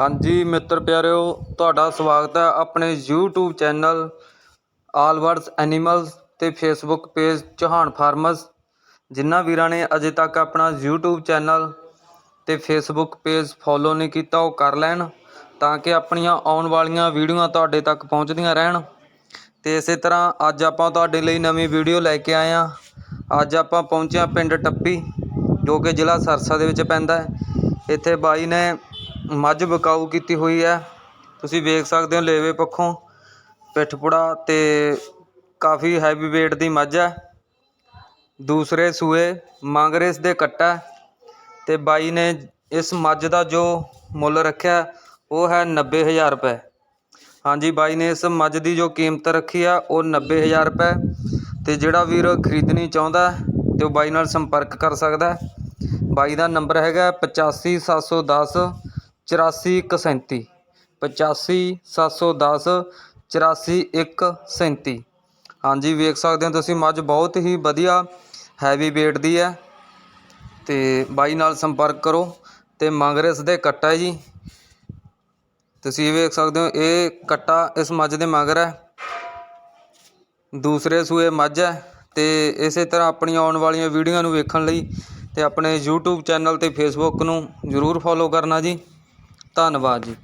ਹਾਂਜੀ ਮਿੱਤਰ ਪਿਆਰਿਓ, ਤੁਹਾਡਾ ਸਵਾਗਤ ਹੈ ਆਪਣੇ YouTube channel all words animals ਤੇ Facebook ਪੇਜ ਚੌਹਾਨ ਫਾਰਮਰਸ ਜਿਨ੍ਹਾਂ ਵੀਰਾਂ ਨੇ ਅਜੇ ਤੱਕ ਆਪਣਾ YouTube ਚੈਨਲ ਤੇ Facebook ਪੇਜ ਫੋਲੋ ਨਹੀਂ ਕੀਤਾ, ਉਹ ਕਰ ਲੈਣ ਤਾਂ ਕਿ ਆਪਣੀਆਂ ਆਉਣ ਵਾਲੀਆਂ ਵੀਡੀਓਆਂ ਤੁਹਾਡੇ ਤੱਕ ਪਹੁੰਚਦੀਆਂ ਰਹਿਣ। ਤੇ ਇਸੇ ਤਰ੍ਹਾਂ ਅੱਜ ਆਪਾਂ ਤੁਹਾਡੇ ਲਈ ਨਵੀਂ ਵੀਡੀਓ ਲੈ ਕੇ ਆਏ ਹਾਂ। ਅੱਜ ਆਪਾਂ ਪਹੁੰਚੇ ਹਾਂ ਪਿੰਡ ਟੱਪੀ, ਜੋ ਕਿ ਜ਼ਿਲ੍ਹਾ ਸਰਸਾ ਦੇ ਵਿੱਚ ਪੈਂਦਾ ਹੈ। ਇੱਥੇ ਬਾਈ ਨੇ ਮੱਝ ਵਿਕਾਊ ਕੀਤੀ ਹੋਈ ਹੈ। ਤੁਸੀਂ ਵੇਖ ਸਕਦੇ ਹੋ ਲੇਵੇ ਪੱਖੋਂ ਪਿੱਠ ਪੁੜਾ ਅਤੇ ਕਾਫੀ ਹੈਵੀ ਵੇਟ ਦੀ ਮੱਝ ਹੈ। ਦੂਸਰੇ ਸੂਏ ਮੰਗ ਇਸ ਦੇ ਕੱਟਾ ਅਤੇ ਬਾਈ ਨੇ ਇਸ ਮੱਝ ਦਾ ਜੋ ਮੁੱਲ ਰੱਖਿਆ ਉਹ ਹੈ ਨੱਬੇ ਹਜ਼ਾਰ ਰੁਪਏ। ਹਾਂਜੀ, ਬਾਈ ਨੇ ਇਸ ਮੱਝ ਦੀ ਜੋ ਕੀਮਤ ਰੱਖੀ ਆ ਉਹ ਨੱਬੇ ਹਜ਼ਾਰ ਰੁਪਏ ਅਤੇ ਜਿਹੜਾ ਵੀਰ ਖਰੀਦਣੀ ਚਾਹੁੰਦਾ ਅਤੇ ਉਹ ਬਾਈ ਨਾਲ ਸੰਪਰਕ ਕਰ ਸਕਦਾ ਬਾਈ ਦਾ ਨੰਬਰ ਹੈਗਾ ਪਚਾਸੀ ਸੱਤ ਸੌ ਦਸ ਚੁਰਾਸੀ ਇੱਕ ਸੈਂਤੀ ਪਚਾਸੀ ਸੱਤ ਸੌ ਦਸ, ਚੁਰਾਸੀ ਇੱਕ ਸੈਂਤੀ ਹਾਂਜੀ, ਵੇਖ ਸਕਦੇ ਹੋ ਤੁਸੀਂ, ਮੱਝ ਬਹੁਤ ਹੀ ਵਧੀਆ ਹੈਵੀ weight ਦੀ ਹੈ। ਤੇ ਬਾਈ ਨਾਲ ਸੰਪਰਕ ਕਰੋ ਤੇ ਮੰਗਰੇਸ ਦੇ ਕੱਟਾ ਜੀ। ਤੁਸੀਂ ਵੇਖ ਸਕਦੇ ਹੋ, ਇਹ ਕੱਟਾ ਇਸ ਮੱਝ ਦੇ ਮਗਰ ਹੈ। ਦੂਸਰੇ ਸੂਏ ਮੱਝ ਹੈ ਤੇ ਇਸੇ ਤਰ੍ਹਾਂ ਆਪਣੀਆਂ ਆਉਣ ਵਾਲੀਆਂ ਵੀਡੀਓ ਨੂੰ ਵੇਖਣ ਲਈ ਤੇ ਆਪਣੇ YouTube ਚੈਨਲ ਤੇ Facebook ਨੂੰ ਜ਼ਰੂਰ ਫੋਲੋ ਕਰਨਾ ਜੀ। ਧੰਨਵਾਦ ਜੀ।